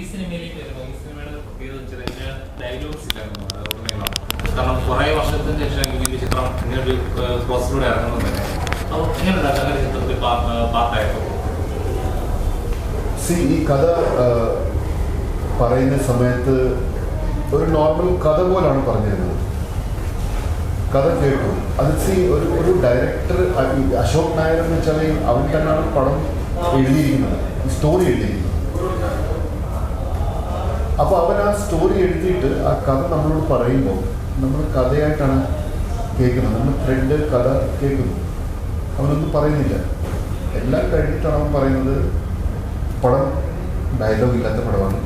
ഈ സിനിമയിലേക്ക് വരുമ്പോൾ ഈ സിനിമയുടെ പ്രത്യേകത വെച്ചാൽ ഡയലോഗ്സ് ഇല്ലായിരുന്നു. കാരണം കുറേ വർഷത്തിന് ശേഷം ഈ ചിത്രം ഇങ്ങനെ ഒരു പ്രോസസ്സിലൂടെ ഇറങ്ങുന്നത് തന്നെ. അപ്പോൾ എങ്ങനെ ഉണ്ടാക്കാം അങ്ങനെ ചിത്രത്തിൽ പാർട്ടായപ്പോൾ സി ഈ കഥ പറയുന്ന സമയത്ത് ഒരു നോർമൽ കഥ പോലാണ് പറഞ്ഞിരുന്നത്. കഥ കേട്ടു. അത് സി ഒരു ഒരു ഡയറക്ടർ അശോക് നായർ എന്ന് വെച്ചാൽ അവൻ തന്നെയാണ് പടം എഴുതിയിരിക്കുന്നത്. സ്റ്റോറി എഴുതിയിരിക്കുന്നത്. അപ്പോൾ അവർ ആ സ്റ്റോറി എഴുതിയിട്ട് ആ കഥ നമ്മളോട് പറയുമ്പോൾ നമ്മൾ കഥയായിട്ടാണ് കേൾക്കുന്നത്. നമ്മൾ ത്രെഡ് കഥ കേൾക്കുന്നു. അവനൊന്നും പറയുന്നില്ല. എല്ലാം കഴിഞ്ഞിട്ടാണ് അവൻ പറയുന്നത് പടം ഡയലോഗ് ഇല്ലാത്ത പടമാണ്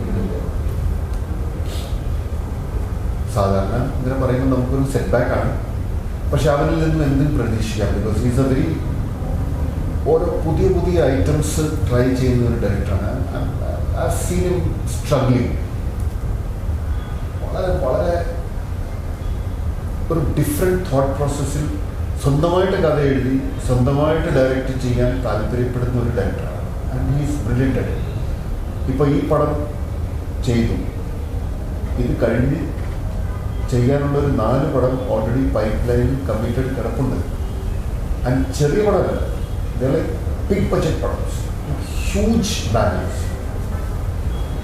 സാധാരണ ഇങ്ങനെ പറയുമ്പോൾ നമുക്കൊരു സെറ്റ് ബാക്ക് ആണ്. പക്ഷെ അവനിൽ നിന്നും എന്തും പ്രതീക്ഷിക്കാം. ബിക്കോസ് ഈസ് എ വെരി ഓരോ പുതിയ പുതിയ ഐറ്റംസ് ട്രൈ ചെയ്യുന്ന ഒരു ഡയറക്ടറാണ് ആ സീനും സ്ട്രഗ്ലിങ് വളരെ ഒരു ഡിഫറെന്റ് തോട്ട് പ്രോസസ്സിൽ സ്വന്തമായിട്ട് കഥ എഴുതി സ്വന്തമായിട്ട് ഡയറക്റ്റ് ചെയ്യാൻ താല്പര്യപ്പെടുന്ന ഒരു ഡയറക്ടറാണ് ആൻഡ് ഹീസ് ബ്രില്യന്റ് ഇപ്പോൾ ഈ പടം ചെയ്തു. ഇത് കഴിഞ്ഞ് ചെയ്യാനുള്ള ഒരു നാല് പടം ഓൾറെഡി പൈപ്പ് ലൈനിൽ കമ്മിറ്റഡ് കിടപ്പുണ്ട്. ആൻഡ് ചെറിയ പടമല്ല. ബിഗ് ബജറ്റ് പടംസ് ഹ്യൂജ് ബാനേഴ്സ്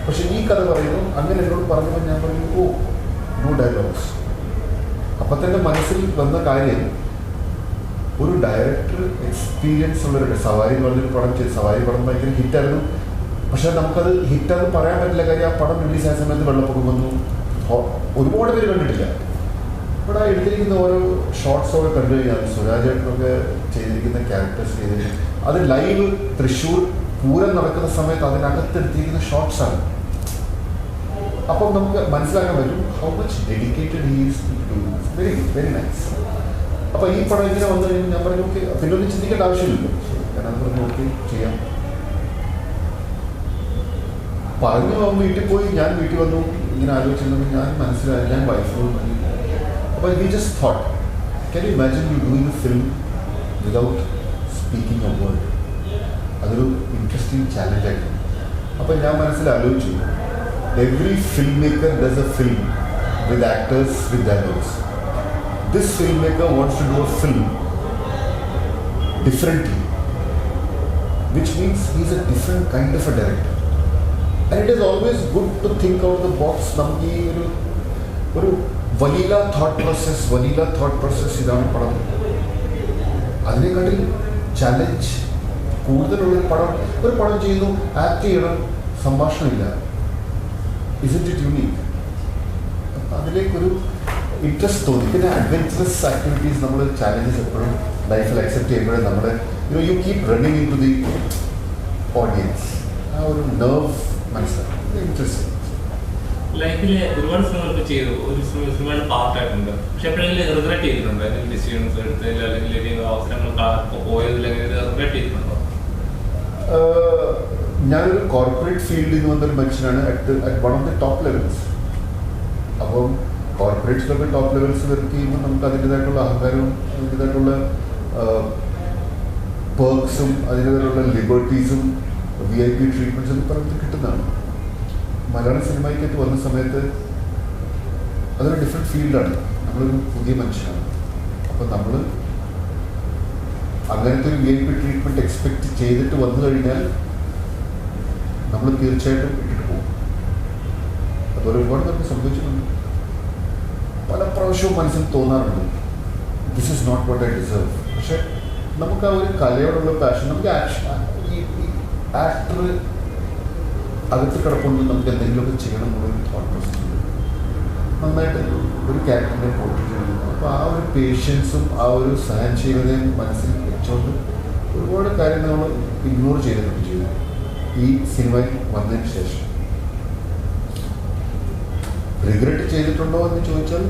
പക്ഷെ ഈ കഥ പറയുന്നു അങ്ങനെ എന്നോട് പറഞ്ഞപ്പോൾ ഞാൻ പറഞ്ഞു ഓ നോ ഡയലോഗ്സ് അപ്പം തന്നെ മനസ്സിൽ വന്ന കാര്യം ഒരു ഡയറക്ടർ എക്സ്പീരിയൻസ് ഉള്ളവരുടെ സവാരി പറഞ്ഞൊരു പടം ചെയ്ത് സവാരി പടം ഭയങ്കര ഹിറ്റായിരുന്നു പക്ഷെ നമുക്കത് ഹിറ്റാന്ന് പറയാൻ പറ്റില്ല കാര്യം ആ പടം റിലീസ് ആയ സമയത്ത് വെള്ളപ്പൊക്കം വന്നു. ഒരുപാട് പേര് കണ്ടിട്ടില്ല. ഇവിടെ എഴുതിയിരിക്കുന്ന ഓരോ ഷോർട്സൊക്കെ കണ്ടു കഴിഞ്ഞാൽ സുരാജേട്ടനൊക്കെ ചെയ്തിരിക്കുന്ന ക്യാരക്ടേഴ്സ് ചെയ്തിരിക്കുന്നത് അത് ലൈവ് തൃശ്ശൂർ പൂരം നടക്കുന്ന സമയത്ത് അതിനകത്തെടുത്തിരിക്കുന്ന ഷോർട്സ് അപ്പം നമുക്ക് മനസ്സിലാക്കാൻ പറ്റും how much dedicated he's very very nice അപ്പോൾ ഈ പടം ഇങ്ങനെ വന്നു കഴിഞ്ഞാൽ ഞാൻ പറഞ്ഞു ഓക്കെ പിന്നെ ഒന്നും ചിന്തിക്കേണ്ട ആവശ്യമില്ലല്ലോ. കാരണം അത് പറഞ്ഞു ഓക്കെ ചെയ്യാം. പറഞ്ഞു അവൻ വീട്ടിൽ പോയി ഞാൻ വീട്ടിൽ വന്നു ഇങ്ങനെ ആലോചിച്ചിരുന്നപ്പോൾ ഞാൻ മനസ്സിലായി ഞാൻ വൈഫിനോട് അപ്പോൾ we just thought can you imagine you doing a film without speaking a word അതൊരു ഇൻട്രസ്റ്റിംഗ് ചാലഞ്ചായിരുന്നു അപ്പോൾ ഞാൻ മനസ്സിൽ ആലോചിച്ചു Every film maker does a film with actors with dialogues this film maker wants to do a film differently which means he's a different kind of a director. And it is always good to think out of the box. നമുക്ക് ഈ ഒരു ഒരു വലീല thought process വലീല thought process ഇതാണ് പടം അതിനെക്കാട്ടിൽ challenge കൂടുതലുള്ള ഒരു പടം ഒരു പടം ചെയ്യുന്നു ആക്ട് ചെയ്യണം സംഭാഷണമില്ല ഇസിറ്റ് ഇറ്റ് യൂണീക്ക് അതിലേക്കൊരു ഇൻട്രസ്റ്റ് തോന്നി. പിന്നെ അഡ്വഞ്ചറസ് ആക്ടിവിറ്റീസ് നമ്മൾ ചാലഞ്ചസ് എപ്പോഴും ലൈഫിൽ അക്സെപ്റ്റ് ചെയ്യുമ്പോഴേ നമ്മുടെ you you keep running into the audience ആ ഒരു നെർവ് മനസ്സിലാക്കും ഇൻട്രസ്റ്റ് ലൈഫിലെ ഒരുപാട് സിനിമകൾക്ക് ചെയ്തു. ഒരു സിനിമ സിനിമയുടെ പാർട്ടായിട്ടുണ്ട്. പക്ഷെ എപ്പോഴെങ്കിലും റിഗ്രറ്റ് ചെയ്തിട്ടുണ്ട്? ഡിസിഷൻസ് എടുത്തതിൽ അല്ലെങ്കിൽ അവസരങ്ങൾ പോയതിൽ റിഗ്രറ്റ് ഞാനൊരു കോർപ്പറേറ്റ് ഫീൽഡിൽ നിന്ന് വന്നൊരു മനുഷ്യനാണ് at at one of the top levels അപ്പം കോർപ്പറേറ്റ്സിലൊക്കെ ടോപ്പ് ലെവൽസ് വർക്ക് ചെയ്യുമ്പോൾ നമുക്ക് അതിന്റെതായിട്ടുള്ള അഹങ്കാരവും അതിന്റെതായിട്ടുള്ള പേർക്സും അതിന്റെതായിട്ടുള്ള ലിബർട്ടീസും വി ഐ പി ട്രീറ്റ്മെന്റ്സും ഒക്കെ പറഞ്ഞിട്ട് കിട്ടുന്നതാണ്. മലയാള സിനിമയ്ക്കൊക്കെ വന്ന സമയത്ത് അതൊരു ഡിഫറെന്റ് ഫീൽഡാണ് നമ്മളൊരു പുതിയ മനുഷ്യനാണ്. അപ്പം നമ്മൾ അങ്ങനത്തെ ഒരു V I P treatment expect ചെയ്തിട്ട് വന്നു കഴിഞ്ഞാൽ നമ്മൾ തീർച്ചയായിട്ടും ഇട്ടിട്ട് പോകും. അതുപോലെ ഒരുപാട് പേർക്ക് സംഭവിച്ചിട്ടുണ്ട്. പല പ്രാവശ്യവും മനസ്സിൽ തോന്നാറുണ്ട്. This is not what I deserve പക്ഷെ നമുക്ക് ആ ഒരു കലയോടുള്ള പാഷൻ നമുക്ക് ആക്ഷൻ ആക്ടർ അകത്ത് കിടപ്പുണ്ട് നമുക്ക് എന്തെങ്കിലുമൊക്കെ ചെയ്യണം എന്നുള്ളൊരു തോട്ട് പ്രോസസ് നന്നായിട്ട് ഒരു ക്യാരക്ടറിനെ പോർട്രേറ്റ് ചെയ്യുന്നു അപ്പോൾ ആ ഒരു പേഷ്യൻസും ആ ഒരു സഹനശീലതയും മനസ്സിൽ വെച്ചുകൊണ്ട് ഒരുപാട് കാര്യങ്ങൾ നമ്മൾ ഇഗ്നോർ ചെയ്തിട്ടുണ്ട് ചെയ്തു ഈ സിനിമയിൽ വന്നതിന് ശേഷം. റിഗ്രറ്റ് ചെയ്തിട്ടുണ്ടോ എന്ന് ചോദിച്ചാൽ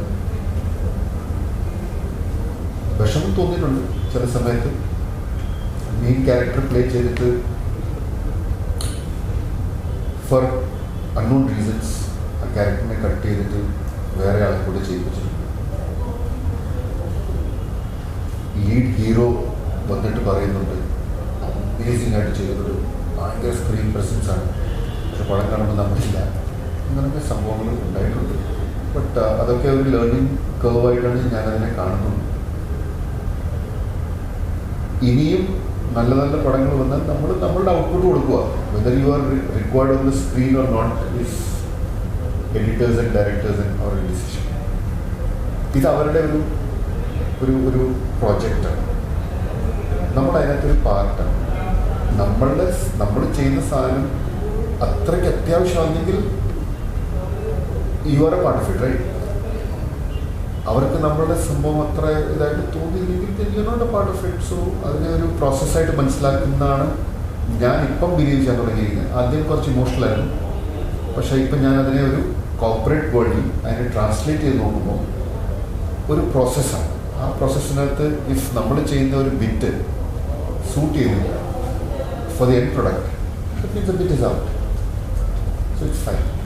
വിഷമം തോന്നിയിട്ടുണ്ട് ചില സമയത്ത്. മെയിൻ ക്യാരക്ടർ പ്ലേ ചെയ്തിട്ട് ഫോർ അൺനോൺ റീസൺസ് ആ ക്യാരക്ടറിനെ കട്ട് ചെയ്തിട്ട് വേറെ ആളെ കൂടെ ചെയ്യിപ്പിച്ചിട്ടുണ്ട്. ലീഡ് ഹീറോ വന്നിട്ട് പറയുന്നുണ്ട്. അമേസിംഗ് ആയിട്ട് ചെയ്തിട്ടുണ്ട് ഭയങ്കര സ്ക്രീൻ പ്രസൻസ് ആണ്. പക്ഷെ പടം കാണുമ്പോൾ നമ്മളില്ല. അങ്ങനെയൊക്കെ സംഭവങ്ങൾ ഉണ്ടായിട്ടുണ്ട്. ബട്ട് അതൊക്കെ ഒരു ലേണിംഗ് കേവായിട്ടാണ് ഞാനതിനെ കാണുന്നത്. ഇനിയും നല്ല നല്ല പടങ്ങൾ വന്നാൽ നമ്മൾ നമ്മളുടെ ഔട്ട്പുട്ട് കൊടുക്കുക. Whether you are required on the screen or not is editors and directors and our decision ഇത് അവരുടെ ഒരു ഒരു ഒരു പ്രോജക്റ്റാണ് നമ്മൾ അതിനകത്തൊരു പാർട്ടാണ് നമ്മളുടെ നമ്മൾ ചെയ്യുന്ന സാധനം അത്രയ്ക്ക് അത്യാവശ്യമാണെങ്കിൽ you are a part of it right അവർക്ക് നമ്മളുടെ സംഭവം അത്ര ഇതായിട്ട് തോന്നിയില്ലെങ്കിൽ you part of it so അതിനെ ഒരു പ്രോസസ്സായിട്ട് മനസ്സിലാക്കുന്നതാണ് ഞാൻ ഇപ്പം ബിലീവ് ചെയ്യാൻ തുടങ്ങിയിരിക്കുന്നത്. ആദ്യം കുറച്ച് ഇമോഷണലായിരുന്നു പക്ഷേ ഇപ്പം ഞാൻ അതിനെ ഒരു കോർപ്പറേറ്റ് വേൾഡിൽ അതിനെ ട്രാൻസ്ലേറ്റ് ചെയ്ത് നോക്കുമ്പോൾ ഒരു പ്രോസസ്സാണ് ആ പ്രോസസ്സിനകത്ത് ഇഫ് നമ്മൾ ചെയ്യുന്ന ഒരു ബിറ്റ് സൂട്ട് ചെയ്യുന്നില്ല. for the end product. It means a bit is out. So it's fine.